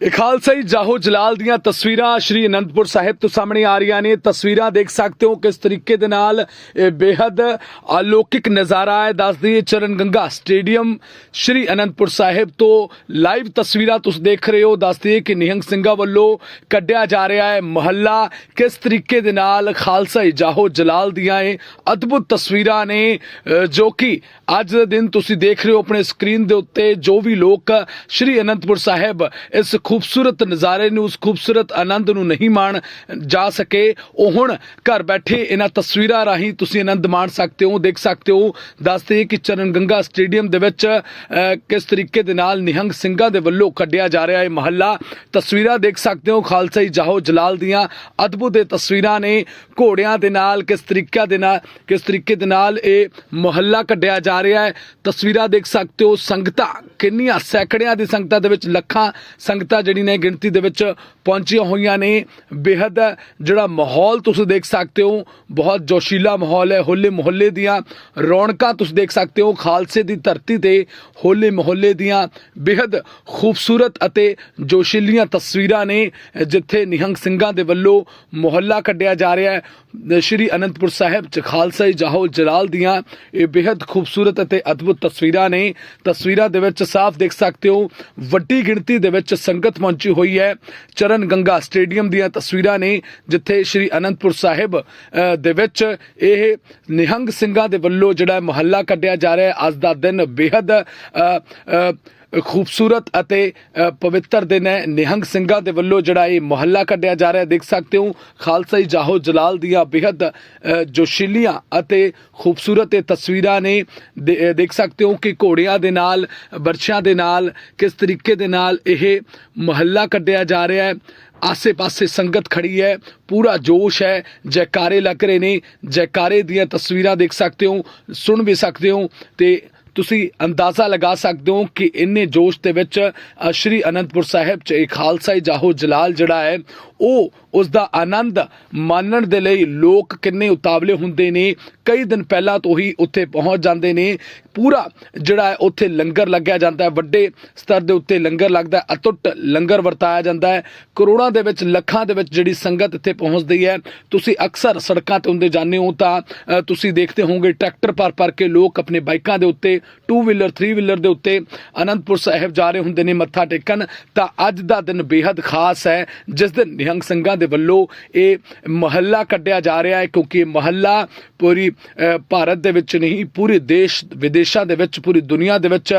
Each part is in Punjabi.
ਇਹ ਖਾਲਸਾਈ ਜਾਹੋ ਜਲਾਲ ਦੀਆਂ ਤਸਵੀਰਾਂ ਸ਼੍ਰੀ ਅਨੰਦਪੁਰ ਸਾਹਿਬ ਤੋਂ ਸਾਹਮਣੇ ਆ ਰਹੀਆਂ ਨੇ। ਤਸਵੀਰਾਂ ਦੇਖ ਸਕਦੇ ਹੋ ਕਿਸ ਤਰੀਕੇ ਦੇ ਨਾਲ ਇਹ ਬੇहद ਅਲੌਕਿਕ ਨਜ਼ਾਰਾ ਹੈ। ਦੱਸਦੀ ਚਰਨ ਗੰਗਾ ਸਟੇਡੀਅਮ ਸ਼੍ਰੀ ਅਨੰਦਪੁਰ ਸਾਹਿਬ ਤੋਂ ਲਾਈਵ ਤਸਵੀਰਾਂ ਤੁਸੀਂ ਦੇਖ ਰਹੇ ਹੋ। ਦੱਸਦੀ ਕਿ ਨਿਹੰਗ ਸਿੰਘਾਂ ਵੱਲੋਂ ਕੱਢਿਆ ਜਾ ਰਿਹਾ ਹੈ ਮਹੱਲਾ। ਕਿਸ ਤਰੀਕੇ ਦੇ ਨਾਲ ਖਾਲਸਾਈ ਜਾਹੋ ਜਲਾਲ ਦੀਆਂ ਇਹ ਅਦਭੁਤ ਤਸਵੀਰਾਂ ਨੇ ਜੋ ਕਿ ਅੱਜ ਦੇ ਦਿਨ ਤੁਸੀਂ ਦੇਖ ਰਹੇ ਹੋ। ਆਪਣੇ ਸਕਰੀਨ ਦੇ ਉੱਤੇ ਜੋ ਵੀ ਲੋਕ ਸ਼੍ਰੀ ਅਨੰਦਪੁਰ ਸਾਹਿਬ ਇਸ ਖੂਬਸੂਰਤ ਨਜ਼ਾਰੇ ਨੂੰ, ਉਸ ਖੂਬਸੂਰਤ ਆਨੰਦ ਨੂੰ ਨਹੀਂ ਮਾਣ ਜਾ ਸਕੇ। ਉਹ ਹੁਣ ਘਰ ਬੈਠੇ ਇਹਨਾਂ ਤਸਵੀਰਾਂ ਰਾਹੀਂ ਤੁਸੀਂ ਆਨੰਦ ਮਾਣ ਸਕਦੇ ਹੋ, ਦੇਖ ਸਕਦੇ ਹੋ। ਦੱਸਦੇ ਕਿ ਚਰਨ ਗੰਗਾ ਸਟੇਡੀਅਮ ਦੇ ਵਿੱਚ ਕਿਸ ਤਰੀਕੇ ਦੇ ਨਾਲ ਨਿਹੰਗ ਸਿੰਘਾਂ ਦੇ ਵੱਲੋਂ ਕੱਢਿਆ ਜਾ ਰਿਹਾ ਹੈ ਮਹੱਲਾ। ਤਸਵੀਰਾਂ ਦੇਖ ਸਕਦੇ ਹੋ ਖਾਲਸਾਈ ਜਾਹੋ ਜਲਾਲ ਦੀਆਂ ਅਦਭੁਤ ਇਹ ਤਸਵੀਰਾਂ ਨੇ। ਘੋੜਿਆਂ ਦੇ ਨਾਲ ਕਿਸ ਤਰੀਕੇ ਦੇ ਨਾਲ, ਕਿਸ ਤਰੀਕੇ ਦੇ ਨਾਲ ਇਹ ਮਹੱਲਾ ਕੱਢਿਆ ਜਾ ਰਿਹਾ ਹੈ। ਤਸਵੀਰਾਂ ਦੇਖ ਸਕਦੇ ਹੋ, ਸੰਗਤਾਂ ਕਿੰਨੀਆਂ ਸੈਂਕੜਿਆਂ ਦੀ ਸੰਗਤਾਂ ਦੇ ਵਿੱਚ ਲੱਖਾਂ ਸੰਗਤਾਂ ਟੀਮਾਂ ਜਿਹੜੀ ਨੇ ਗਿਣਤੀ ਦੇ ਵਿੱਚ ਪਹੁੰਚੀਆਂ ਹੋਈਆਂ ਨੇ। ਬੇहद ਜਿਹੜਾ ਮਾਹੌਲ ਤੁਸੀਂ ਦੇਖ ਸਕਦੇ ਹੋ, ਬਹੁਤ ਜੋਸ਼ੀਲਾ ਮਾਹੌਲ ਹੈ, ਹੋਲੇ ਮੁਹੱਲੇ ਦੀਆਂ ਰੌਣਕਾਂ ਤੁਸੀਂ ਦੇਖ ਸਕਦੇ ਹੋ, ਖਾਲਸੇ ਦੀ ਧਰਤੀ ਤੇ ਹੋਲੇ ਮੁਹੱਲੇ ਦੀਆਂ ਬੇहद ਖੂਬਸੂਰਤ ਅਤੇ ਜੋਸ਼ੀਲੀਆਂ ਤਸਵੀਰਾਂ ਨੇ, ਜਿੱਥੇ ਨਿਹੰਗ ਸਿੰਘਾਂ ਦੇ ਵੱਲੋਂ ਮੁਹੱਲਾ ਕੱਢਿਆ ਜਾ ਰਿਹਾ ਹੈ। ਸ਼੍ਰੀ ਅਨੰਦਪੁਰ ਸਾਹਿਬ ਚ ਖਾਲਸਾ ਜਾਹੋ ਜਲਾਲ ਦੀਆਂ ਇਹ ਬੇहद ਖੂਬਸੂਰਤ ਅਤੇ ਅਦਭੁਤ ਤਸਵੀਰਾਂ ਨੇ। ਤਸਵੀਰਾਂ ਦੇ ਵਿੱਚ ਸਾਫ਼ ਦੇਖ ਸਕਦੇ ਹੋ, ਵੱਡੀ ਗਿਣਤੀ ਦੇ ਵਿੱਚ ਸੰਗਤ ਪਹੁੰਚੀ ਹੋਈ ਹੈ ਚਰਨ ਗੰਗਾ ਸਟੇਡੀਅਮ ਦੀਆਂ ਤਸਵੀਰਾਂ ਨੇ ਜਿੱਥੇ ਸ਼੍ਰੀ ਅਨੰਦਪੁਰ ਸਾਹਿਬ ਅ, ਦੇ ਵਿੱਚ ਇਹ ਨਿਹੰਗ ਸਿੰਘਾਂ ਦੇ ਵੱਲੋਂ ਜਿਹੜਾ ਮਹੱਲਾ ਕੱਢਿਆ ਜਾ ਰਿਹਾ ਅੱਜ ਦਾ ਦਿਨ ਬੇहद ਅ, ਅ, ਖੂਬਸੂਰਤ ਅਤੇ ਪਵਿੱਤਰ ਦਿਨ ਹੈ। ਨਿਹੰਗ ਸਿੰਘਾਂ ਦੇ ਵੱਲੋਂ ਜਿਹੜਾ ਇਹ ਮੁਹੱਲਾ ਕੱਢਿਆ ਜਾ ਰਿਹਾ ਦੇਖ ਸਕਦੇ ਹੋ। ਖਾਲਸਾਈ ਜਾਹੋ ਜਲਾਲ ਦੀਆਂ ਬੇहद ਜੋਸ਼ੀਲੀਆਂ ਅਤੇ ਖੂਬਸੂਰਤ ਇਹ ਤਸਵੀਰਾਂ ਨੇ ਦੇ- ਦੇਖ ਸਕਦੇ ਹੋ ਕਿ ਘੋੜਿਆਂ ਦੇ ਨਾਲ, ਬਰਛਿਆਂ ਦੇ ਨਾਲ, ਕਿਸ ਤਰੀਕੇ ਦੇ ਨਾਲ ਇਹ ਮੁਹੱਲਾ ਕੱਢਿਆ ਜਾ ਰਿਹਾ ਹੈ। ਆਸੇ-ਪਾਸੇ ਸੰਗਤ ਖੜੀ ਹੈ, ਪੂਰਾ ਜੋਸ਼ ਹੈ, ਜੈਕਾਰੇ ਲੱਗ ਰਹੇ ਨੇ। ਜੈਕਾਰੇ ਦੀਆਂ ਤਸਵੀਰਾਂ ਦੇਖ ਸਕਦੇ ਹੋ, ਸੁਣ ਵੀ ਸਕਦੇ ਹੋ ਤੇ ਤੁਸੀਂ ਅੰਦਾਜ਼ਾ ਲਗਾ ਸਕਦੇ ਹੋ ਕਿ ਇੰਨੇ ਜੋਸ਼ ਦੇ ਵਿੱਚ ਸ਼੍ਰੀ ਅਨੰਦਪੁਰ ਸਾਹਿਬ ਚ ਇੱਕ ਖਾਲਸਾਈ ਜਾਹੋ ਜਲਾਲ ਜਿਹੜਾ ਹੈ, ਉਹ ਉਸ ਦਾ ਆਨੰਦ ਮਾਣਨ ਦੇ ਲਈ ਲੋਕ ਕਿੰਨੇ ਉਤਾਵਲੇ ਹੁੰਦੇ ਨੇ। ਕਈ ਦਿਨ ਪਹਿਲਾਂ ਤੋਂ ਹੀ ਉੱਥੇ ਪਹੁੰਚ ਜਾਂਦੇ ਨੇ। ਪੂਰਾ ਜਿਹੜਾ ਹੈ, ਉੱਥੇ ਲੰਗਰ ਲੱਗਿਆ ਜਾਂਦਾ ਹੈ। ਵੱਡੇ ਸਤਰ ਦੇ ਉੱਤੇ ਲੰਗਰ ਲੱਗਦਾ ਹੈ ਅਟੁੱਟ ਲੰਗਰ ਵਰਤਾਇਆ ਜਾਂਦਾ ਹੈ। ਕਰੋੜਾਂ ਦੇ ਵਿੱਚ, ਲੱਖਾਂ ਦੇ ਵਿੱਚ ਜਿਹੜੀ ਸੰਗਤ ਇੱਥੇ ਪਹੁੰਚਦੀ ਹੈ। ਤੁਸੀਂ ਅਕਸਰ ਸੜਕਾਂ ਤੇ ਹੁੰਦੇ ਜਾਂਦੇ ਹੋ ਤਾਂ ਤੁਸੀਂ ਦੇਖਦੇ ਹੋਵੋਗੇ, ਟਰੈਕਟਰ ਭਰ ਭਰ ਕੇ ਲੋਕ ਆਪਣੇ ਬਾਈਕਾਂ ਦੇ ਉੱਤੇ 2 ਵੀਲਰ 3 ਵੀਲਰ ਦੇ ਉੱਤੇ ਅਨੰਦਪੁਰ ਸਾਹਿਬ ਜਾ ਰਹੇ ਹੁੰਦੇ ਨੇ, ਮੱਥਾ ਟੇਕਣ। ਤਾਂ ਅੱਜ ਦਾ ਦਿਨ ਬੇਹੱਦ ਖਾਸ ਹੈ। ਜਿਸ ਦਿਨ ਨਿਹੰਗ ਸਿੰਘਾਂ ਦੇ ਵੱਲੋਂ ਇਹ ਮਹੱਲਾ ਕੱਢਿਆ ਜਾ ਰਿਹਾ ਹੈ, ਕਿਉਂਕਿ ਇਹ ਮਹੱਲਾ ਪੂਰੀ ਭਾਰਤ ਦੇ ਵਿੱਚ ਨਹੀਂ, ਪੂਰੇ ਦੇਸ਼, ਵਿਦੇਸ਼ਾਂ ਦੇ ਵਿੱਚ, ਪੂਰੀ ਦੁਨੀਆ ਦੇ ਵਿੱਚ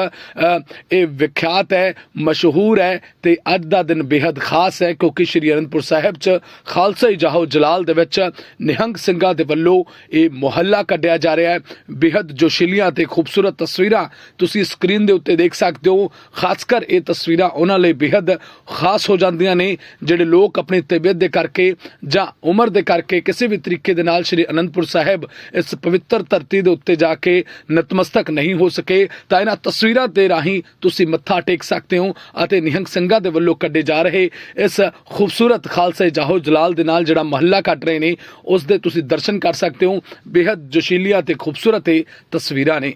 ਇਹ ਵਿਖਿਆਤ ਹੈ, ਮਸ਼ਹੂਰ ਹੈ ਤੇ ਅੱਜ ਦਾ ਦਿਨ ਬੇਹੱਦ ਖਾਸ ਹੈ, ਕਿਉਂਕਿ ਸ਼੍ਰੀ ਅਨੰਦਪੁਰ ਸਾਹਿਬ 'ਚ ਖਾਲਸਾ ਜਹਾਉ ਜਲਾਲ ਦੇ ਵਿੱਚ ਨਿਹੰਗ ਸਿੰਘਾਂ ਦੇ ਵੱਲੋਂ ਇਹ ਮੁਹੱਲਾ ਕੱਢਿਆ ਜਾ ਰਿਹਾ ਹੈ। ਬੇहद ਜੋਸ਼ੀਲੀਆਂ ਤੇ ਖੂਬਸੂਰਤ ਤਸਵੀਰਾਂ ਤੁਸੀਂ ਸਕਰੀਨ ਦੇ ਉੱਤੇ ਦੇਖ ਸਕਦੇ ਹੋ। ਖਾਸ ਕਰ ਇਹ ਤਸਵੀਰਾਂ ਉਹਨਾਂ ਲਈ ਬੇहद ਖਾਸ ਹੋ ਜਾਂਦੀਆਂ ਨੇ, ਜਿਹੜੇ ਲੋਕ ਆਪਣੀ ਤਬੀਅਤ ਦੇ ਕਰਕੇ ਜਾਂ ਉਮਰ ਦੇ ਕਰਕੇ ਕਿਸੇ ਵੀ ਤਰੀਕੇ ਦੇ ਨਾਲ ਸ੍ਰੀ ਅਨੰਦਪੁਰ ਸਾਹਿਬ ਇਸ ਪਵਿੱਤਰ ਧਰਤੀ ਦੇ ਉੱਤੇ ਜਾ ਕੇ ਨਤਮਸਤਕ ਨਹੀਂ ਹੋ ਸਕੇ, ਤਾਂ ਇਹਨਾਂ ਤਸਵੀਰਾਂ ਦੇ ਰਾਹੀਂ ਤੁਸੀਂ ਮੱਥਾ ਟੇਕ ਸਕਦੇ ਹੋ ਅਤੇ ਨਿਹੰਗ ਸੰਘਾਂ ਦੇ ਵੱਲੋਂ ਕੱਢੇ ਜਾ ਰਹੇ ਇਸ ਖੂਬਸੂਰਤ ਖਾਲਸੇ ਜਾਹੋ ਜਲਾਲ ਦੇ ਨਾਲ ਜਿਹੜਾ ਮਹੱਲਾ ਕੱਟ ਰਹੇ ਨੇ, ਉਸ ਦੇ ਤੁਸੀਂ ਦਰਸ਼ਨ ਕਰ ਸਕਦੇ ਹੋ। ਬੇहद ਜੋਸ਼ੀਲੀਆਂ ਤੇ ਖੂਬਸੂਰਤ ਇਹ ਤਸਵੀਰਾਂ ਨੇ।